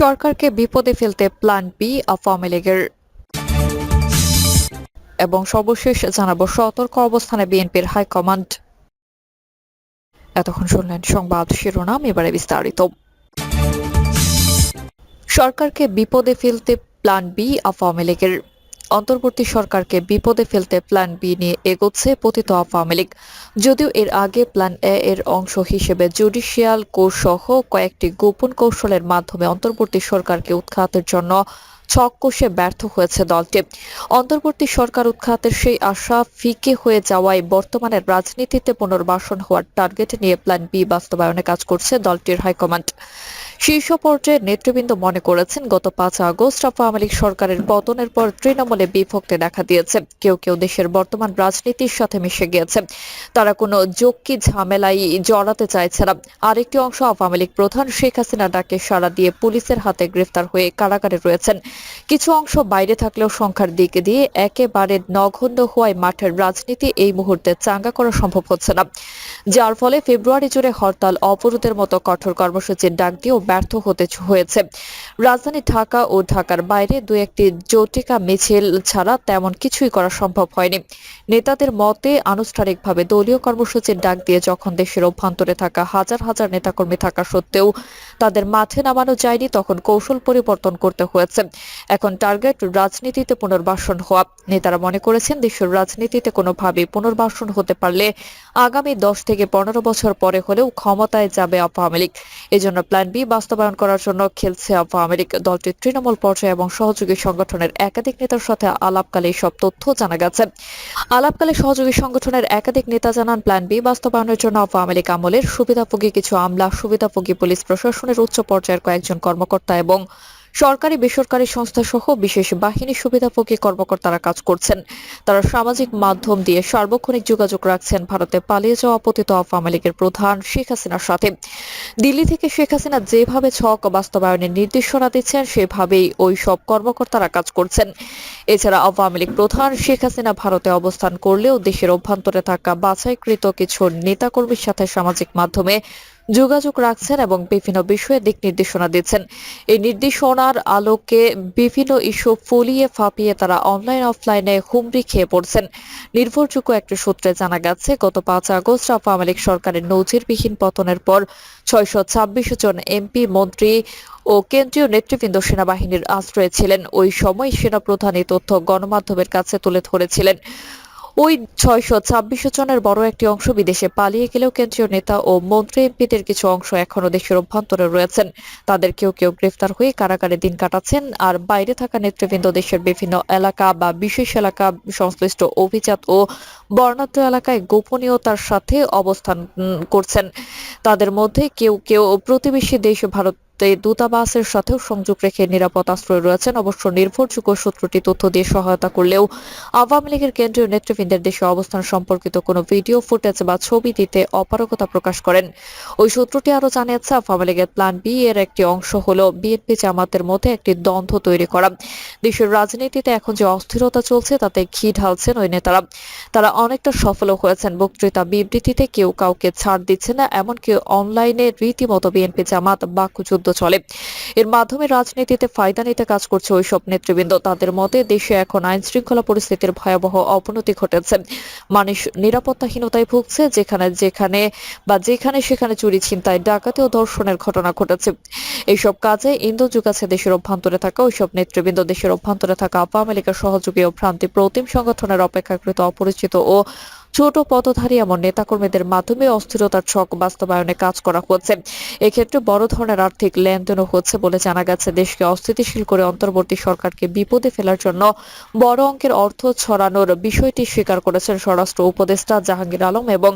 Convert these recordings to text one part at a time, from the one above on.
সরকারকে বিপদে ফেলতে প্ল্যান বি আওয়ামী লীগের। এবং সর্বশেষ জানাব, সতর্ক অবস্থানে বিএনপির হাইকমান্ড এতক্ষণ শুনলেন সংবাদ শিরোনাম, এবারে বিস্তারিত। সরকারকে বিপদে ফেলতে প্ল্যান বি আওয়ামী লীগের। অন্তর্বর্তী সরকারকে বিপদে ফেলতে প্ল্যান বি নিয়ে এগোচ্ছে পতিত আওয়ামী লীগ। যদিও এর আগে প্ল্যান এ এর অংশ হিসেবে জুডিশিয়াল কোর্স সহ কয়েকটি গোপন কৌশলের মাধ্যমে অন্তর্বর্তী সরকারকে উৎখাতের জন্য ছক কষে ব্যর্থ হয়েছে দলটি। অন্তর্বর্তী সরকার উৎখাতের সেই আশা ফিকে হয়ে যাওয়ায় বর্তমানে রাজনীতিতে পুনর্বাসন হওয়ার টার্গেট নিয়ে প্ল্যান বি বাস্তবায়নে কাজ করছে দলটির হাইকমান্ড। শীর্ষ পর্যায়ে নেতৃবৃন্দ মনে করেছেন, গত পাঁচ আগস্ট আওয়ামী লীগ সরকারের পতনের পর তৃণমূলে বিভক্তি দেখা দিয়েছে। কেউ কেউ দেশের বর্তমান রাজনীতির সাথে মিশে গিয়েছে। তারা কোনো যোগ্যী ঝামেলায় জড়াতে চাইছে না। আরেকটি অংশ আওয়ামী লীগ প্রধান শেখ হাসিনা ডাকে সাড়া দিয়ে পুলিশের হাতে গ্রেফতার হয়ে কারাগারে রয়েছেন। কিছু অংশ বাইরে থাকলেও সংখ্যার দিকে দিয়ে একেবারে নগণ্য হওয়ায় মাঠের রাজনীতি এই মুহূর্তে চাঙ্গা করা সম্ভব হচ্ছে না। যার ফলে ফেব্রুয়ারি জুড়ে হরতাল, অবরোধের মতো কঠোর কর্মসূচির ডাক দিয়েও ব্যর্থ হতে হয়েছে। রাজধানী ঢাকা ও ঢাকার বাইরে দু একটি জটিকা মিছিল ছাড়া তেমন কিছুই করা সম্ভব হয়নি। নেতাদের মতে, আনুষ্ঠানিকভাবে দলীয় কর্মসূচির ডাক দিয়ে যখন দেশের অভ্যন্তরে থাকা হাজার হাজার নেতাকর্মী থাকা সত্ত্বেও তাদের মাঠে নামানো যায়নি, তখন কৌশল পরিবর্তন করতে হয়েছে। এখন টার্গেট রাজনীতিতে পুনর্বাসন হওয়া। নেতারা মনে করেছেন দেশের রাজনীতিতে কোনোভাবেই পুনর্বাসন হতে পারলে আগামী দশ থেকে পনেরো বছর পরে হলেও ক্ষমতায় যাবে আওয়ামী লীগ। এজন্য প্ল্যান বি বাস্তবায়ন করার জন্য খেলছে আওয়ামী লীগ। দলটির তৃণমূল পর্যায়ে এবং সহযোগী সংগঠনের একাধিক নেতার সাথে আলাপকালে সব তথ্য জানা গেছে। আলাপকালে সহযোগী সংগঠনের একাধিক নেতা জানান, প্ল্যান বি বাস্তবায়নের জন্য আওয়ামী লীগ আমলের সুবিধাভোগী কিছু আমলা, সুবিধাভোগী পুলিশ প্রশাসনের উচ্চ পর্যায়ের কয়েকজন কর্মকর্তা এবং সরকারি বেসরকারি সংস্থা সহ বিশেষ বাহিনী সুবিধাভোগী কর্মকর্তারা কাজ করছেন। তারা সামাজিক মাধ্যম দিয়ে সার্বক্ষণিক যোগাযোগ রাখছেন ভারতে পালিয়ে যাওয়া পতিত আওয়ামী লীগের প্রধান শেখ হাসিনার সাথে। দিল্লি থেকে শেখ হাসিনা যেভাবে ছক বাস্তবায়নের নির্দেশনা দিচ্ছেন, সেভাবেই ওই সব কর্মকর্তারা কাজ করছেন। এছাড়া আওয়ামী লীগ প্রধান শেখ হাসিনা ভারতে অবস্থান করলেও দেশের অভ্যন্তরে থাকা বাছাইকৃত কিছু নেতাকর্মীর সাথে সামাজিক মাধ্যমে যোগাযোগ রাখছেন এবং বিভিন্ন বিষয়ে দিক নির্দেশনা দিচ্ছেন। এই নির্দেশনার আলোকে বিভিন্ন ইস্যু ফুলিয়ে ফাঁপিয়ে তারা অনলাইন, অফলাইনে হুমড়ি খেয়ে পড়ছেন। নির্ভরযোগ্য একটি সূত্রে জানা গেছে, গত পাঁচ আগস্ট আওয়ামী লীগ সরকারের নজিরবিহীন পতনের পর ছয়শো ছাব্বিশ জন এমপি, মন্ত্রী ও কেন্দ্রীয় নেতৃবৃন্দ সেনাবাহিনীর আশ্রয়ে ছিলেন। ওই সময় সেনাপ্রধান এই তথ্য গণমাধ্যমের কাছে তুলে ধরেছিলেন। ওই ছয়শো ছাব্বিশ জনের বড় একটি অংশ বিদেশে পালিয়ে গেলেও কেন্দ্রীয় নেতা ও মন্ত্রী এমপিদের কিছু অংশ এখনও দেশের অভ্যন্তরে রয়েছেন। তাদের কেউ কেউ গ্রেফতার হয়ে কারাগারে দিন কাটাচ্ছেন আর বাইরে থাকা নেতৃবৃন্দ দেশের বিভিন্ন এলাকা বা বিশেষ এলাকা সংশ্লিষ্ট অভিজাত ও বর্ণাঢ্য এলাকায় গোপনীয়তার সাথে অবস্থান করছেন। তাদের মধ্যে কেউ কেউ প্রতিবেশী দেশ ভারত দূতাবাসের সাথেও সংযোগ রেখে নিরাপদ আশ্রয় রয়েছেন। অবশ্য নির্ভরযোগ্য সূত্রটি তথ্য দিয়ে সহায়তা করলেও আওয়ামী লীগের কেন্দ্রীয় নেতৃবৃন্দের দেশে অবস্থান সম্পর্কিত কোনো ভিডিও, ফুটেজ বা ছবি দিতে অপারগতা প্রকাশ করেন। ওই সূত্রটি আরও জানিয়েছে, আওয়ামী লীগের প্ল্যান বি এর একটি অংশ হলো বিএনপি জামাতের মধ্যে একটি দ্বন্দ্ব তৈরি করা। দেশের রাজনীতিতে এখন যে অস্থিরতা চলছে, তাতে ঘি ঢালছেন ওই নেতারা। তারা অনেকটা সফল হয়েছেন, বক্তৃতা বিবৃতিতে কেউ কাউকে ছাড় দিচ্ছে না। এমনকি অনলাইনে রীতিমতো বিএনপি জামাত বাক্যযুদ্ধ চলে। এর মাধ্যমে রাজনীতিতে ফায়দা নিতে কাজ করছে ওইসব নেতৃবৃন্দ। তাদের মতে, দেশে এখন আইন শৃঙ্খলা পরিস্থিতির ভয়াবহ অবনতি ঘটেছে। মানুষ নিরাপত্তাহীনতায় ভুগছে, যেখানে যেখানে বা যেখানে সেখানে চুরি, ছিনতাই, ডাকাতি ও ধর্ষণের ঘটনা ঘটেছে। এইসব কাজে ইন্ধন যুগাচ্ছে দেশের অভ্যন্তরে থাকা ওইসব নেতৃবৃন্দ। দেশের অভ্যন্তরে থাকা আওয়ামী লীগের সহযোগী ও ভ্রান্তি প্রতিম সংগঠনের অপেক্ষাকৃত অপরিচিত ও ছোট পদধারী এমন নেতাকর্মীদের মাধ্যমে অস্থিরতার ছক বাস্তবায়নে কাজ করা হচ্ছে। এক্ষেত্রে বড় ধরনের আর্থিক লেনদেনও হচ্ছে বলে জানা গেছে। দেশকে অস্থিতিশীল করে অন্তর্বর্তী সরকারকে বিপদে ফেলার জন্য বড় অঙ্কের অর্থ ছড়ানোর বিষয়টি স্বীকার করেছেন স্বরাষ্ট্র উপদেষ্টা জাহাঙ্গীর আলম এবং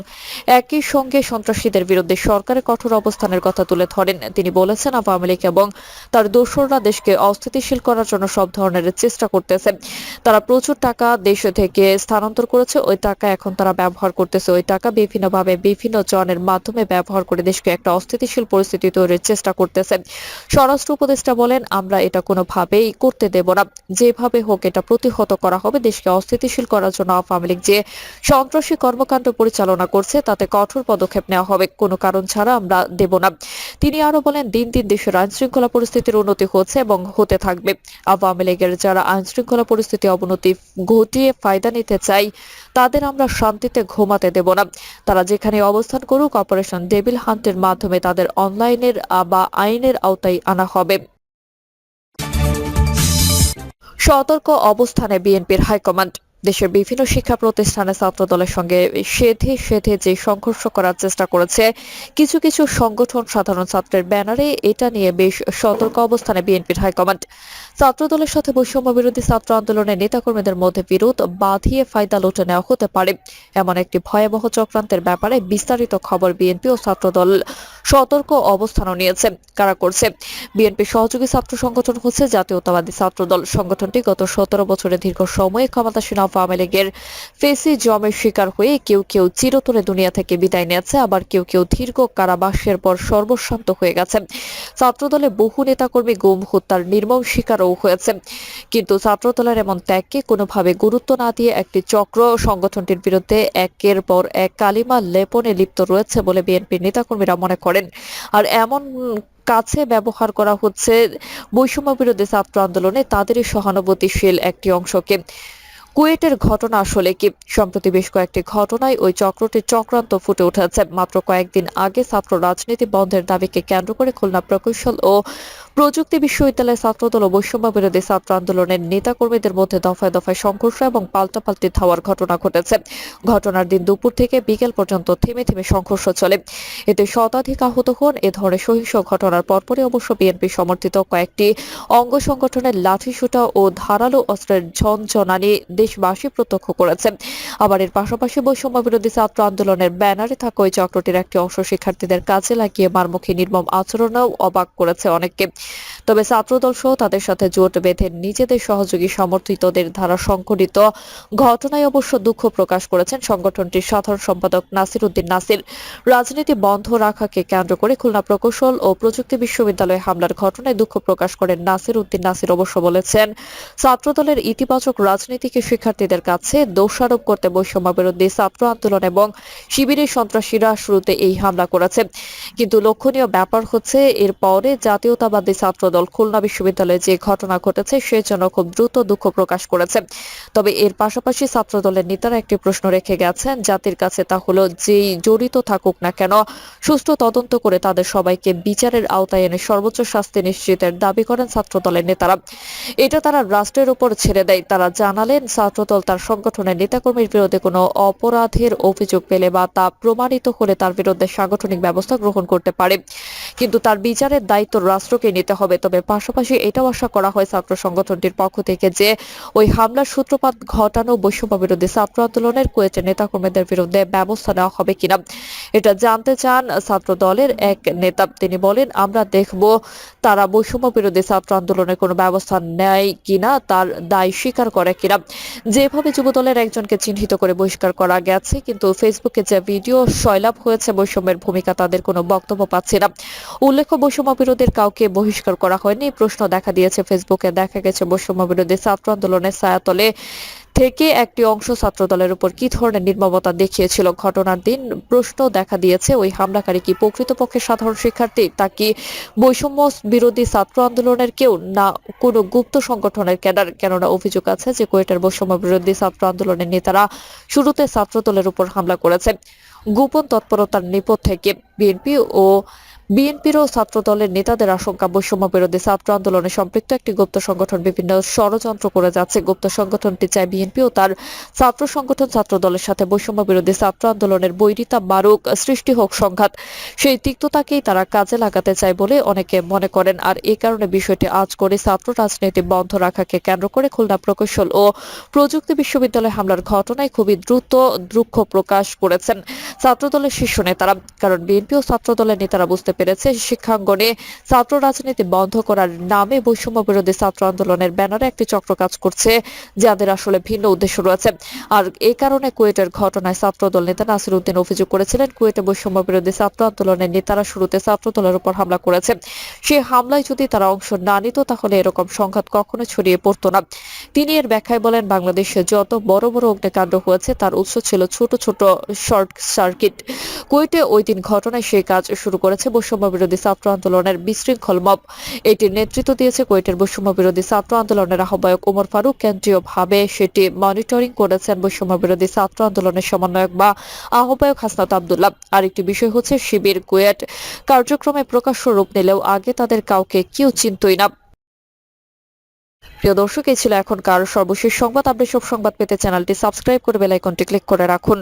একই সঙ্গে সন্ত্রাসীদের বিরুদ্ধে সরকারের কঠোর অবস্থানের কথা তুলে ধরেন। তিনি বলেছেন, আওয়ামী লীগ এবং তার দোসররা দেশকে অস্থিতিশীল করার জন্য সব ধরনের চেষ্টা করতেছে। তারা প্রচুর টাকা দেশ থেকে স্থানান্তর করেছে। ওই টাকা এখন তারা তারা ব্যবহার করতেছে ওই টাকা বিভিন্নভাবে বিভিন্ন জনের মাধ্যমে ব্যবহার করে দেশকে একটা অস্থিতিশীল পরিস্থিতি তৈরির চেষ্টা করতেছে। স্বরাষ্ট্র উপদেষ্টা বলেন, আমরা এটা কোনোভাবেই করতে দেব না। যেভাবে হোক এটা প্রতিহত করা হবে দেশকে অস্থিতিশীল করার জন্য আওয়ামী লীগ যে সন্ত্রাসী কর্মকাণ্ড পরিচালনা করছে তাতে কঠোর পদক্ষেপ নেওয়া হবে, কোনো কারণ ছাড়া আমরা দেব না। তিনি আরও বলেন, দিন দিন দেশের আইন শৃঙ্খলা পরিস্থিতির উন্নতি হচ্ছে এবং হতে থাকবে। আওয়ামী লীগের যারা আইন শৃঙ্খলা পরিস্থিতি অবনতি ঘটিয়ে ফায়দা নিতে চাই, তাদের আমরা শান্তিতে ঘুমাতে দেব না। তারা যেখানে অবস্থান করুক, অপারেশন ডেবিল হান্টের মাধ্যমে তাদের অনলাইনের বা আইনের আওতায় আনা হবে। সতর্ক অবস্থানে বিএনপির হাইকমান্ড। দেশের বিভিন্ন শিক্ষা প্রতিষ্ঠানে ছাত্র দলের সঙ্গে সেধে সেধে যে সংঘর্ষ করার চেষ্টা করেছে, কিছু কিছু সংগঠন সাধারণ ছাত্রের ব্যানারে এটা নিয়ে বেশ সতর্ক অবস্থানে বিএনপির হাইকমান্ড। ছাত্র দলের সাথে বৈষম্য বিরোধী ছাত্র আন্দোলনের নেতাকর্মীদের মধ্যে বিরোধ বাঁধিয়ে ফায়দা লুটে নেওয়া হতে পারে। এমন একটি ভয়াবহ চক্রান্তের ব্যাপারে বিস্তারিত খবর বিএনপি ও ছাত্রদল সতর্ক অবস্থানও নিয়েছে, কারা করছে? বিএনপি সহযোগী ছাত্র সংগঠন হচ্ছে জাতীয়তাবাদী ছাত্রদল। সংগঠনটি গত সতেরো বছরের দীর্ঘ সময়ে ক্ষমতাসীন আওয়ামী লীগের ফেসি জমের শিকার হয়ে কেউ কেউ চিরতরে দুনিয়া থেকে বিদায় নিয়েছে, আবার কেউ কেউ দীর্ঘ কারাবাসের পর সর্বশান্ত হয়ে গেছে। ছাত্রদলে বহু নেতাকর্মী গুম, হত্যার নির্মম শিকারও হয়েছে। কিন্তু ছাত্রদলের এমন ত্যাগকে কোনোভাবে গুরুত্ব না দিয়ে একটি চক্র সংগঠনটির বিরুদ্ধে একের পর এক কালিমা লেপনে লিপ্ত রয়েছে বলে বিএনপির নেতাকর্মীরা মনে করেন। আর এমন কাছে ব্যবহার করা হচ্ছে বৈষম্য বিরোধী ছাত্র আন্দোলনে তাদেরই সহানুভূতিশীল একটি অংশকে। কুয়েটের ঘটনা আসলে কি? সম্প্রতি বেশ কয়েকটি ঘটনায় ওই চক্রটির চক্রান্ত ফুটে উঠেছে। মাত্র কয়েকদিন আগে ছাত্র রাজনীতি বন্ধের দাবিকে কেন্দ্র করে খুলনা প্রকৌশল ও প্রযুক্তি বিশ্ববিদ্যালয়ের ছাত্রদল ও বৈষম্য বিরোধী ছাত্র আন্দোলনের নেতাকর্মীদের মধ্যে দফায় দফায় সংঘর্ষ এবং পাল্টাপাল্টি ধাওয়ার ঘটনা ঘটেছে। ঘটনার দিন দুপুর থেকে বিকেল পর্যন্ত থেমে থেমে সংঘর্ষ চলে। এতে শতাধিক আহত হন। এ ধরনের সহিংস ঘটনার পরপরই অবশ্য বিএনপি সমর্থিত কয়েকটি অঙ্গ সংগঠনের লাঠিসুটা ও ধারালো অস্ত্রের ঝনঝনানি দেশবাসী প্রত্যক্ষ করেছে আবার এর পাশাপাশি বৈষম্য বিরোধী ছাত্র আন্দোলনের ব্যানারে থাকা ওই চক্রটির একটি অংশ শিক্ষার্থীদের কাজে লাগিয়ে মারমুখী নির্মম আচরণেও অবাক করেছে অনেককে। তবে ছাত্রদল সহ তাদের সাথে জোট বেঁধে নিজেদের সহযোগী সমর্থিতদের দ্বারা সংঘটিত ঘটনায় অবশ্য দুঃখ প্রকাশ করেছেন সংগঠনটির সাধারণ সম্পাদক নাসির উদ্দিন নাসির। রাজনীতি বন্ধ রাখাকে কেন্দ্র করে খুলনা প্রকৌশল ও প্রযুক্তি বিশ্ববিদ্যালয়ে হামলার ঘটনায় দুঃখ প্রকাশ করেন নাসির উদ্দিন নাসির অবশ্য বলেছেন, ছাত্রদলের ইতিবাচক রাজনীতিকে শিক্ষার্থীদের কাছে দোষারোপ করতে বৈষম্য বিরোধী ছাত্র আন্দোলন এবং শিবিরের সন্ত্রাসীরা শুরুতে এই হামলা করেছে। কিন্তু লক্ষণীয় ব্যাপার হচ্ছে, এর পরে জাতীয়তাবাদী ছাত্রদল খুলনা বিশ্ববিদ্যালয়ে যে ঘটনা ঘটেছে সেজন্য খুব দ্রুত দুঃখ প্রকাশ করেছে। তবে এর পাশাপাশি ছাত্রদলের নেতারা একটি প্রশ্ন রেখে গেছেন, জাতির কাছে তা হলো যেই জড়িত থাকুক না কেন, সুষ্ঠু তদন্ত করে তাদের সবাইকে বিচারের আওতায় এনে সর্বোচ্চ শাস্তি নিশ্চিতের দাবি করেন ছাত্রদলের নেতারা। এটা তারা রাষ্ট্রের উপর ছেড়ে দেয়। তারা জানালেন ছাত্রদল তার সংগঠনের নেতাকর্মীর বিরুদ্ধে কোনো অপরাধের অভিযোগ পেলে বা তা প্রমাণিত হলে তার বিরুদ্ধে সাংগঠনিক ব্যবস্থা গ্রহণ করতে পারে। কিন্তু তার বিচারের দায়িত্ব রাষ্ট্রকে নিতে হবে। তবে পাশাপাশি এটাও আশা করা হয় ছাত্র সংগঠনটির পক্ষ থেকে যে ওই হামলার সূত্রপাত ঘটানো বৈষম্য বিরোধী ছাত্র আন্দোলনের কুয়েটের নেতাকর্মীদের বিরুদ্ধে ব্যবস্থা নেওয়া হবে কিনা, এটা জানতে চান ছাত্র দলের এক নেতা। তিনি বলেন, আমরা দেখব তারা বৈষম্য বিরোধী ছাত্র আন্দোলনের কোনো ব্যবস্থা নেয় কিনা, তার দায় স্বীকার করে কিনা। যেভাবে যুবদলের একজনকে চিহ্নিত করে বহিষ্কার করা গেছে, কিন্তু ফেসবুকে যে ভিডিও সয়লাভ হয়েছে, বৈষম্যের ভূমিকা তাদের কোনো বক্তব্য পাচ্ছে না। উল্লেখ্য, বৈষম্য বিরোধীর কাউকে বহিষ্কার করা হয়নি, প্রশ্ন দেখা দিয়েছে ফেসবুকে। দেখা গেছে, বৈষম্য বিরোধী ছাত্র আন্দোলনের ছায়াতলে থেকে একটি অংশ ছাত্র দলের উপর কি ধরনের নির্মমতা দেখিয়েছিল ঘটনার দিন? প্রশ্ন দেখা দিয়েছে, ওই হামলাকারী কি প্রকৃতপক্ষে সাধারণ শিক্ষার্থী? তা কি বৈষম্য বিরোধী ছাত্র আন্দোলনের কেউ না কোনো গুপ্ত সংগঠনের ক্যাডার? কেননা অভিযোগ আছে যে কোয়েটার বৈষম্য বিরোধী ছাত্র আন্দোলনের নেতারা শুরুতে ছাত্রদলের উপর হামলা করেছে গোপন তৎপরতার নেপথ্যে থেকে বিএনপি ও বিএনপির ও ছাত্র দলের নেতাদের আশঙ্কা, বৈষম্য বিরোধী ছাত্র আন্দোলনে সম্পৃক্ত একটি গুপ্ত সংগঠন বিভিন্ন ষড়যন্ত্র করে যাচ্ছে। গুপ্ত সংগঠনটি চায় বিএনপি ও তার ছাত্র সংগঠন ছাত্র দলের সাথে বৈষম্য বিরোধী ছাত্র আন্দোলনের বৈরিতা মারুক, সৃষ্টি হোক সংঘাত। সেই তিক্ততাকেই তারা কাজে লাগাতে চায় বলে অনেকে মনে করেন। আর এ কারণে বিষয়টি আজ করে ছাত্র রাজনীতি বন্ধ রাখাকে কেন্দ্র করে খুলনা প্রকৌশল ও প্রযুক্তি বিশ্ববিদ্যালয়ে হামলার ঘটনায় খুবই দ্রুত দুঃখ প্রকাশ করেছেন ছাত্র দলের শীর্ষ নেতারা। কারণ বিএনপি ও ছাত্র দলের নেতারা বুঝতে পেরেছে। শিক্ষাঙ্গনে ছাত্র রাজনীতি বন্ধ করার নামে বৈষম্য বিরোধী ছাত্র আন্দোলনের ব্যানারে একটি চক্র কাজ করছে, যাদের আসলে ভিন্ন উদ্দেশ্য রয়েছে। আর এই কারণে কুয়েটের ঘটনায় ছাত্রদল নেতা নাসির উদ্দিন অভিযোগ করেছিলেন, কুয়েটে বৈষম্য বিরোধী ছাত্র আন্দোলনের নেতারা শুরুতে ছাত্রদলের উপর হামলা করেছে। সেই হামলায় যদি তারা অংশ না নিত, তাহলে এরকম সংঘাত কখনো ছড়িয়ে পড়তো না। তিনি এর ব্যাখ্যায় বলেন, বাংলাদেশে যত বড় বড় অগ্নিকাণ্ড হয়েছে, তার উৎস ছিল ছোট ছোট শর্ট সার্কিট। কুয়েটে ওই দিন ঘটনায় সেই কাজ শুরু করেছে বৈষম্য বিরোধী ছাত্র আন্দোলনের বিশৃঙ্খল মব। এটির নেতৃত্ব দিয়েছে কুয়েটের বৈষম্য বিরোধী ছাত্র আন্দোলনের আহ্বায়ক ওমর ফারুক। কেন্দ্রীয় ভাবে সেটি মনিটরিং করেছেন বৈষম্য বিরোধী ছাত্র আন্দোলনের সমন্বয়ক বা আহ্বায়ক হাসনাত আবদুল্লাহ। আরেকটি বিষয় হচ্ছে শিবির কুয়েট। কার্যক্রমে প্রকাশ্য রূপ নিলেও আগে তাদের কাউকে কেউ চিন্তই না। প্রিয় দর্শক, এই ছিল এখনকার সর্বশেষ সংবাদ। আপনি সব সংবাদ পেতে চ্যানেলটি সাবস্ক্রাইব করে বেল আইকনটি ক্লিক করে রাখুন।